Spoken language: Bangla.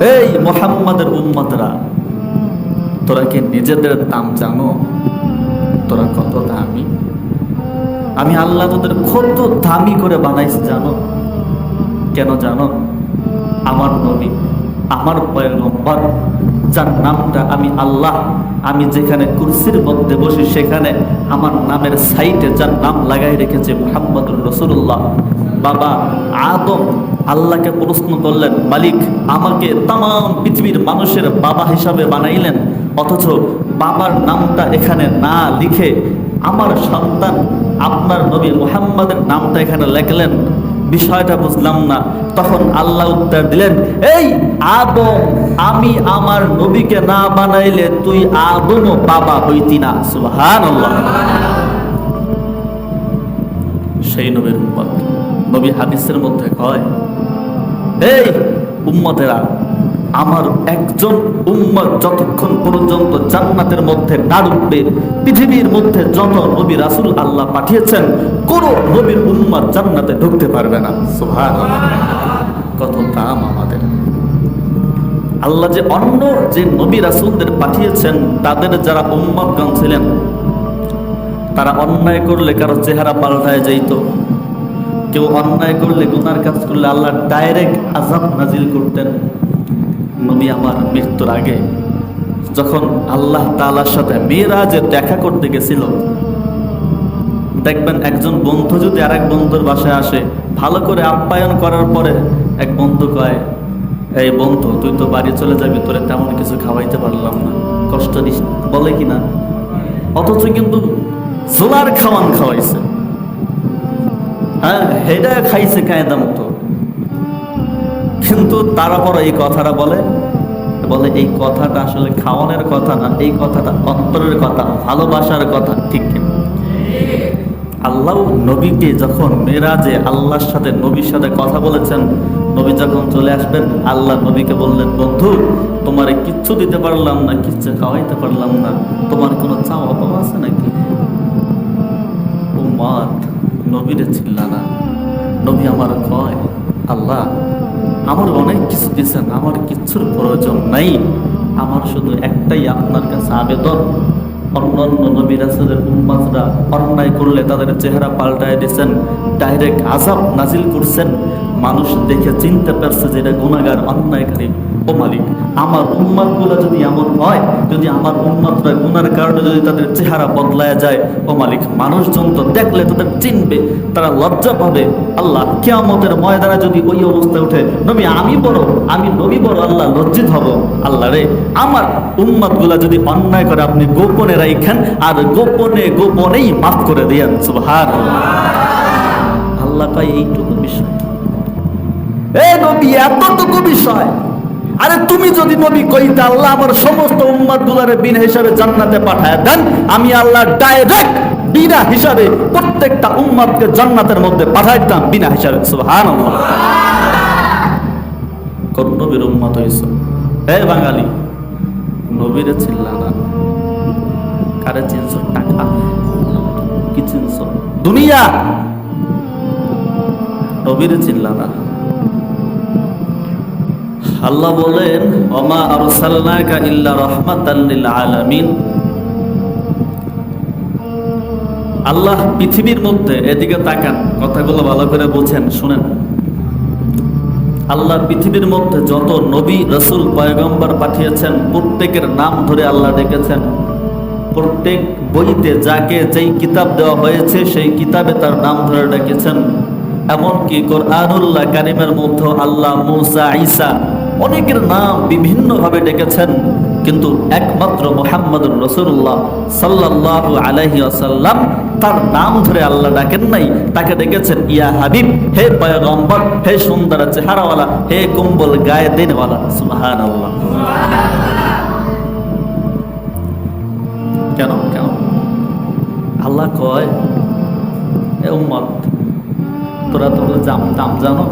এই মোহাম্মদের উম্মতরা, তোরা কি নিজেদের দাম জানো? তোরা কত দামি? আমি আল্লাহ তোদের কত দামি করে বানাইছি জানো? কেন জানো? আমার নবী, আমার পয়গম্বর, যার নামটা আমি আল্লাহ, আমি যেখানে কুরসির মধ্যে বসি সেখানে আমার নামের সাইটে যার নাম লাগাই রেখেছে মোহাম্মদুর রসুল্লাহ বাবা আদম আল্লাহকে প্রশ্ন করলেন, মালিক, আমাকে তাম পৃথিবীর মানুষের বাবা হিসাবে বানাইলেন, অথচ বাবার নামটা এখানে না লিখে আমার সন্তান আপনার নবী মোহাম্মদের নামটা এখানে লেখলেন? বিষয়টা বুঝলাম না। তখন আল্লাহ উত্তর দিলেন, এই আদম, আমি আমার নবীকে না বানাইলে তুই আদমও বাবা হইতি না। সুবহান সেই নবীর উম্মত। নবী হাদিসের মধ্যে কয়, এই উম্মতেরা, আমার একজন উম্মত যতক্ষণ পর্যন্ত জান্নাতের মধ্যে না ঢুকবে, পৃথিবীর মধ্যে যত নবী রাসূল আল্লাহ পাঠিয়েছেন, কোন নবীর উম্মত জান্নাতে ঢুকতে পারবে না। সুবহানাল্লাহ। কত দাম আমাদের। আল্লাহ যে অন্য যে নবী রাসূলদের পাঠিয়েছেন, তাদের যারা উম্মতগণ ছিলেন, তারা অন্যায় করলে কারও চেহারা পাল্টায় যাইতো। কেউ অন্যায় করলে, গুনার কাজ করলে আল্লাহ ডাইরেক্ট আজাব নাজিল করতেন নবী আমার মৃত্যুর আগে। যখন আল্লাহ তালার সাথে মেয়েরাজে দেখা করতে গেছিল, দেখবেন একজন বন্ধু যদি আর এক বন্ধুর বাসায় আসে, ভালো করে আপ্যায়ন করার পরে এক বন্ধু কয়, এই বন্ধু, তুই তো বাড়ি চলে যাবি, তোরে তেমন কিছু খাওয়াইতে পারলাম না। কষ্ট দিস বলে কি না অথচ কিন্তু জোলার খাওয়ান খাওয়াইছে। হ্যাঁ হেডা খাইছে কায়দা মতো। কিন্তু তারপর এই কথাটা বলে বলে এই কথাটা আসলে খাওয়ানোর কথা না, এই কথাটা অন্তরের কথা, ভালোবাসার কথা, ঠিক আল্লাহ নবীকে যখন মেরাজে আল্লাহর সাথে, নবীর সাথে কথা বলেছেন, নবী যখন চলে আসবেন, আল্লাহ নবীকে বললেন, বন্ধু, তোমারে কিচ্ছু দিতে পারলাম না, কিচ্ছু খাওয়াইতে পারলাম না, তোমার কোনো চাওয়া পাওয়া আছে নাকি ও মাত নবীরে চিল্লানা নবী আমার কয়, আল্লাহ, আমার অনেক কিছু দিয়েছেন, আমার কিচ্ছুর প্রয়োজন নাই। আমার শুধু একটাই আপনার কাছে আবেদন। অন্যান্য নবী রাসুলের উম্মাজরা অন্যায় করলে তাদের চেহারা পাল্টায় দিয়েছেন, ডাইরেক্ট আজাব নাজিল করছেন। মানুষ দেখে চিনতে পারছে যে এটা গুণাগার, অন্যায়কারী ও মালিক। আমার উম্মাদ যদি এমন হয়, যদি আমার উম্মাদরা গুনার কারণে যদি তাদের চেহারা বদলায় যায়, ও মালিক, মানুষজন তো দেখলে তাদের চিনবে, তারা লজ্জা পাবে। আল্লাহ কেয়ামতের ময়দানে যদি ওই অবস্থায় উঠে, নবী, আমি বড়, আমি নবী বড়, আল্লাহ লজ্জিত হব। আল্লাহ রে, আমার উম্মাদ যদি অন্যায় করে, আপনি গোপনে রাইখেন, আর গোপনে গোপনেই মাফ করে দিয়েন। সুবহান আল্লাহ কয়, এইটুকু বিষয় এতটুকু বিষয়। আরে তুমি যদি নবী কইতে আল্লাহ আমার সমস্ত উম্মাদ গুলারে বিন হিসাবে জান্নাতে পাঠায় দেন। আমি আল্লাহ ডাইরেক্ট বিনা হিসাবে প্রত্যেকটা উম্মাদকে জান্নাতের মধ্যে পাঠাই দিতাম, বিনা হিসাবে। কোন নবীর উম্মত হইছ? হে বাঙালি, নবীরে চিল্লা না কারে চিনছ? টাকা। কি চিনছ? দুনিয়া। নবীরে চিল্লা না আল্লাহ বলেন, ওমা আরসালনাকা ইল্লা রাহমাতাল লিল আলামিন। আল্লাহ পৃথিবীর মধ্যে এদিকে তাকান, কথাগুলো ভালো করে বুঝেন, শুনেন। আল্লাহ পৃথিবীর মধ্যে যত নবী, রসুল, পয়গম্বর পাঠিয়েছেন, প্রত্যেকের নাম ধরে আল্লাহ ডেকেছেন। প্রত্যেক বইতে যাকে যেই কিতাব দেওয়া হয়েছে, সেই কিতাবে তার নাম ধরে ডেকেছেন। এমনকি কোরআনুল্লাহ কারিমের মধ্যে আল্লাহ মুসা, ঈসা অনেকের নাম বিভিন্নভাবে ডেকেছেন, কিন্তু একমাত্র মোহাম্মদুর রসুল্লাহ সাল্লাহ আলহি আসাল্লাম তার নাম ধরে আল্লাহ ডাকেন নাই, তাকে ডেকেছেন, ইয়া হাবিব, হে পয়গম্বর, হে সুন্দর চেহারাওয়ালা, হে কুম্বল গায়ে দিনওয়ালা। সুবহান আল্লাহ কেন কেন? আল্লাহ কয়, এ উম্মত, তোরা দাম জানো?